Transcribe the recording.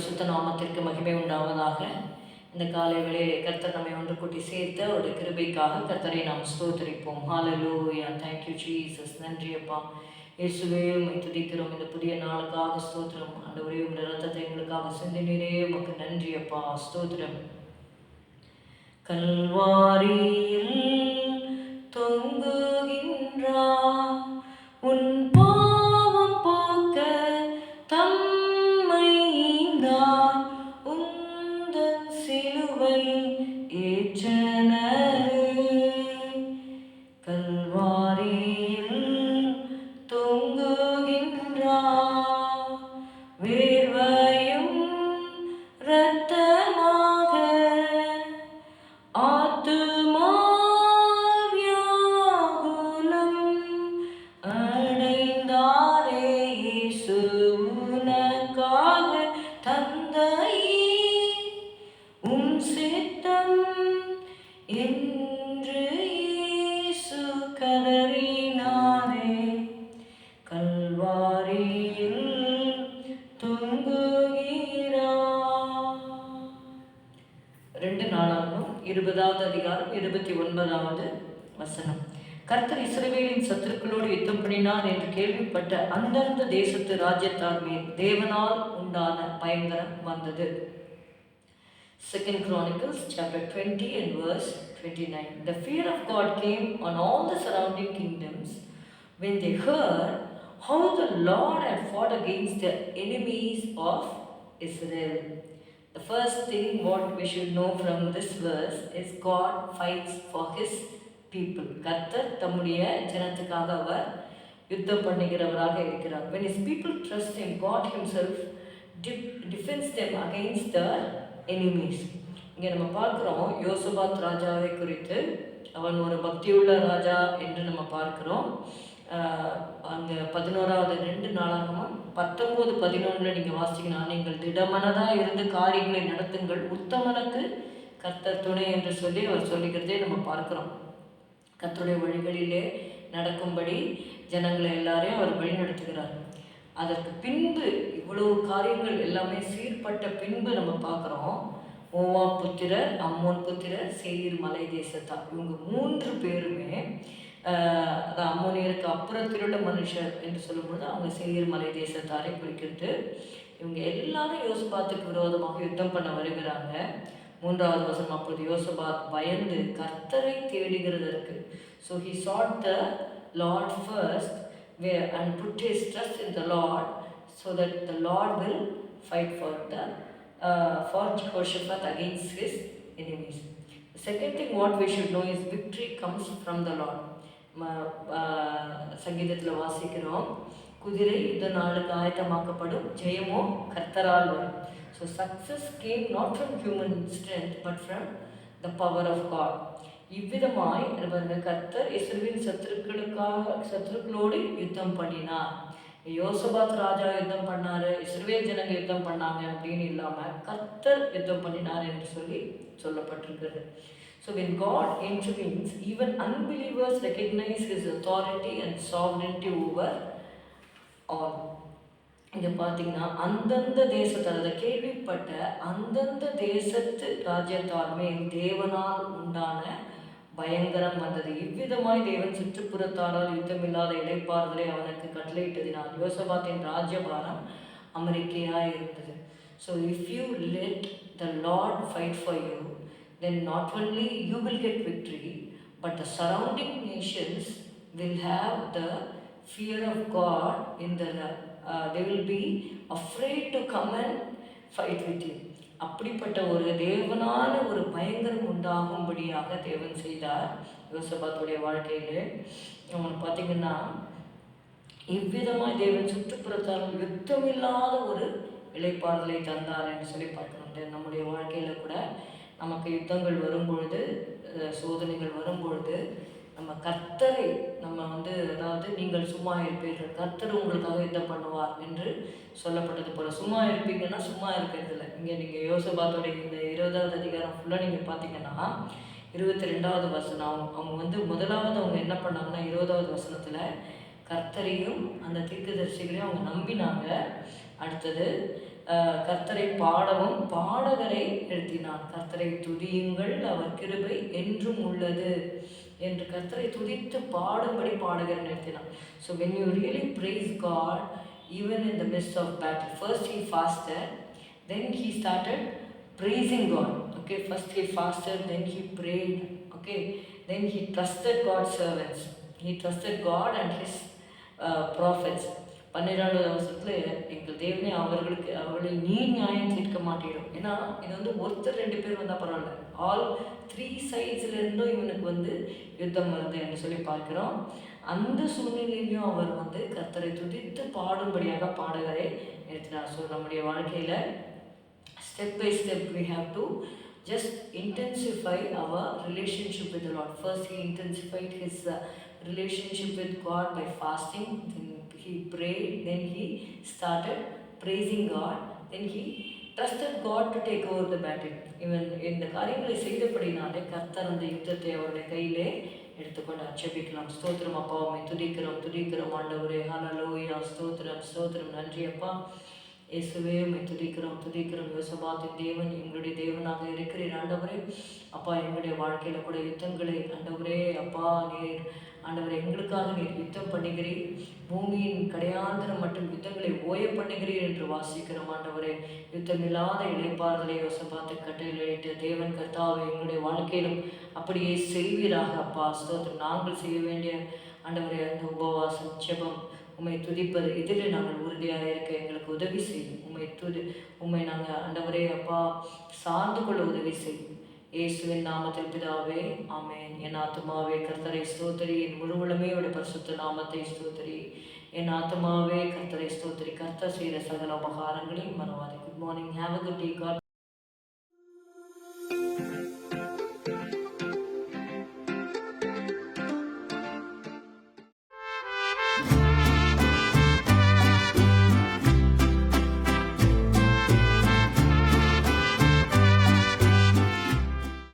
பரிசுத்த நாமத்திற்கு மகிமை உண்டாவதாக. இந்த காலை வேளையிலே கர்த்தர் நம்மை ஒன்று கூட்டி சேர்த்து அவருடைய கிருபைக்காக கர்த்தரை நாம் ஸ்தோத்தரிப்போம். ஹalleluya thank you ஜீசஸ் நன்றி அப்பா. இயேசுவே உம்மை துதிக்கிறோம். இந்த புதிய நாளுக்காக ஸ்தோத்திரம். ஆண்டவரே உம்முடைய ரத்தத்தை எங்களுக்காக சிந்தினீரே. உமக்கு நன்றி அப்பா. ஸ்தோத்திரம். கல்வாரியில் சிலுவை ஏற்றனரே. கல்வாரியில் தொங்குகின்றார் வேர்வையும் இரத்தமாக. ஆத்துமாவியாகுலம் அடைந்தாரே இயேசு உனக்காக தந்தையே. என்று இயேசு கதறினாரே. கல்வாரியில் தொங்குகிறார் ரெண்டு நாளாகவும் இருபதாவது அதிகாரம் இருபத்தி ஒன்பதாவது வசனம். கர்த்தர் இஸ்ரவேலின் சத்துருக்களோடு யுத்தம் பண்ணினார் என்று கேள்விப்பட்ட அந்தந்த தேசத்து ராஜ்யத்தார் மேல் தேவனால் உண்டான பயங்கரம் வந்தது. Second Chronicles chapter 20 and verse 29. The fear of God came on all the surrounding kingdoms when they heard how the Lord had fought against the enemies of Israel. The first thing what we should know from this verse is God fights for his people. கர்த்தர் தம்முடைய ஜனத்துக்காக அவர் யுத்தம் பண்ணுகிறவராக இருக்கிறார் when his people trust him god himself de- defends them against the enemies இங்கே நம்ம பார்க்குறோம் யோசபாத் ராஜாவை குறித்து. அவன் ஒரு பக்தியுள்ள ராஜா என்று நம்ம பார்க்குறோம். அங்கே பதினோராவது ரெண்டு நாளாகவும் பத்தொம்போது பதினொன்றில் நீங்கள் வாசிக்கணும் நீங்கள் திடமனதாக இருந்து காரியங்களை நடத்துங்கள். உத்தமனுக்கு கர்த்தர் துணை என்று சொல்லி அவர் சொல்லிக்கிறதே நம்ம பார்க்குறோம். கர்த்தருடைய வழிகளிலே நடக்கும்படி ஜனங்களை எல்லாரையும் அவர் வழி நடத்துகிறார் அதற்கு பின்பு இவ்வளவு காரியங்கள் எல்லாமே சீர்பட்ட பின்பு நம்ம பார்க்குறோம். ஓவா புத்திரர் அம்மோன் புத்திரர் சேயீர் மலை தேசத்தார் இவங்க மூன்று பேருமே அது அம்மோனியருக்கு அப்புறம் திருட மனுஷர் என்று சொல்லும்பொழுது அவங்க சேயீர் மலை தேசத்தாரை குறிக்கிறது இவங்க எல்லாரும் யோசபாத்துக்கு விரோதமாக யுத்தம் பண்ண வருகிறாங்க. மூன்றாவது வசனம் அப்பொழுது யோசபாத் பயந்து கர்த்தரை தேடுகிறதற்கு. So he sought the Lord first where and put his trust in the Lord so that the Lord will fight for the uh, for Jehoshaphat against his enemies. The second thing what we should know is victory comes from the Lord. ம- ஆஹ் சங்கீதத்தில் வாசிக்கிறோம் குதிரை யுத்த நாளுக்கு ஆயத்தமாக்கப்படும் ஜெயமோ கர்த்தரால் வரும் so success came not from human strength but from the power of God இவ்விதமாய் பாருங்க கர்த்தர் இஸ்ரவேல் சத்துருக்களுக்காக சத்துருக்களோடு யுத்தம் பண்ணினார். யோசபாத் ராஜா யுத்தம் பண்ணாரு இஸ்ரேல் ஜனங்க யுத்தம் பண்ணாங்க அப்படின்னு இல்லாமல் கர்த்தர் யுத்தம் பண்ணினார் என்று சொல்லி சொல்லப்பட்டிருக்கிறது. So when God intervenes, even unbelievers recognize his authority and sovereignty over all இங்கே பார்த்தீங்கன்னா அந்தந்த தேசத்தில் அதை கேள்விப்பட்ட அந்தந்த தேசத்து ராஜ்யத்தாருமே மேல் தேவனால் உண்டான பயங்கரம் வந்தது. இவ்விதமாய் தேவன் சுற்றுப்புறத்தாரால் யுத்தமில்லாத இடைப்பாறுதலை அவனுக்கு கட்டளையிட்டதினால் யோசபாத்தின் ராஜ்யபாரம் அமெரிக்கையாக இருந்தது. So if you let the Lord fight for you then not only you will get victory but the surrounding nations will have the fear of God in the they will be afraid to come and fight with you அப்படிப்பட்ட ஒரு தேவனான ஒரு பயங்கரம் உண்டாகும்படியாக தேவன் செய்தார். யோசபாத்துடைய வாழ்க்கையில். அவன் பார்த்தீங்கன்னா இவ்விதமாக தேவன் சுற்றுப்புறத்தால் யுத்தமில்லாத ஒரு இழைப்பாறுதலை தந்தார் என்று சொல்லி பார்க்கணும். நம்முடைய வாழ்க்கையில் கூட நமக்கு யுத்தங்கள் வரும்பொழுது சோதனைகள் வரும்பொழுது நம்ம கர்த்தரை நம்ம வந்து அதாவது நீங்கள் சும்மா இருப்பீர்கள் கர்த்தர் உங்களுக்காக இதை பண்ணுவார் என்று சொல்லப்பட்டது போல். சும்மா இருப்பீங்கன்னா சும்மா இருக்கிறது இல்லை. இங்கே நீங்கள் யோசபாத்தோடைய இந்த இருபதாவது அதிகாரம் ஃபுல்லாக நீங்கள் பார்த்தீங்கன்னா இருபத்தி ரெண்டாவது வசனம். அவங்க அவங்க வந்து முதலாவது அவங்க என்ன பண்ணாங்கன்னா இருபதாவது வசனத்தில் கர்த்தரையும் அந்த தீர்க்கதரிசிகளையும் அவங்க நம்பினாங்க. அடுத்தது கர்த்தரை பாடவும் பாடகரை எழுத்தினான். கர்த்தரை துதியுங்கள் அவர் கிருபை என்றும் உள்ளது. என்று கர்த்தரை துதித்து பாடும்படி பாடகரை நிறுத்தினார் so when you really praise God even in the midst of battle first he fasted then he started praising god okay first he fasted then he prayed okay then he trusted god's servants he trusted god and his uh, prophets பன்னிரெண்டாவது அவசரத்தில் எங்கள் தேவனே அவர்களுக்கு அவர்களை நீ நியாயம் தீர்க்க மாட்டேடும். ஏன்னா இது வந்து ஒருத்தர் ரெண்டு பேர் வந்தால் பரவாயில்ல. ஆல் த்ரீ சைட்ஸில் இருந்தும் இவனுக்கு வந்து யுத்தம் வருது என்று சொல்லி பார்க்கிறோம். அந்த சூழ்நிலையிலையும் அவர் வந்து கர்த்தரை துதித்து பாடும்படியாக பாடகரை நிறுத்தினார் ஸோ நம்முடைய வாழ்க்கையில் step by step we have to just intensify our relationship with the lord. First he intensified his uh, relationship with god by fasting then he prayed then he started praising god then he trusted God to take over the battle இவன் இந்த காரியங்களை செய்தபடினாலே கர்த்தர் அந்த யுத்தத்தை அவருடைய கையிலே எடுத்துக்கொண்டு அச்சபிக்கலாம் ஸ்தோத்திரம் அப்பாவுமே துதிக்கிறோம் துதிக்கிறோம் ஆண்டவரே. ஹalleluya ஸ்தோத்திரம் ஸ்தோத்திரம். நன்றி அப்பா இயேசுவே உண்மை துதிக்கிறோம் துதிக்கிறோம். யோசபாத்தின் தேவன் எங்களுடைய தேவனாக இருக்கிறீர். ஆண்டவரே அப்பா எங்களுடைய வாழ்க்கையில் கூட யுத்தங்களை. ஆண்டவரே அப்பா நீர் ஆண்டவரே எங்களுக்காக நீர் யுத்தம் பண்ணுகிறீர். பூமியின் கடையாந்திரம் மற்றும் யுத்தங்களை ஓய பண்ணுகிறீர் என்று வாசிக்கிறோம். ஆண்டவரே யுத்தம் இல்லாத இளைப்பாறுதலை யோசபாத்து கட்டளையிட்டு தேவன் கர்த்தாவை எங்களுடைய வாழ்க்கையிலும் அப்படியே செய்வீராக. அப்பா ஸ்தோத்திரம். நாங்கள் செய்ய வேண்டிய ஆண்டவரே அந்த உபவாசம் செபம் உண்மை துதிப்பது இதில் நாங்கள் உறுதியாக இருக்க எங்களுக்கு உதவி செய்யும். உண்மை துதி உண்மை நாங்கள் ஆண்டவரே அப்பா சார்ந்து கொள்ள உதவி செய்யும். இயேசுவின் நாமத்தில் பிதாவே ஆமேன். என் ஆத்மாவே கர்த்தரை ஸ்தோத்திரி. என் முழு உடைய பரிசுத்த நாமத்தை ஸ்தோத்திரி. என் ஆத்துமாவே கர்த்தரை ஸ்தோத்திரி. கர்த்தர் செய்த சகல உபகாரங்களையும் மறவாதே. Good morning have a good day God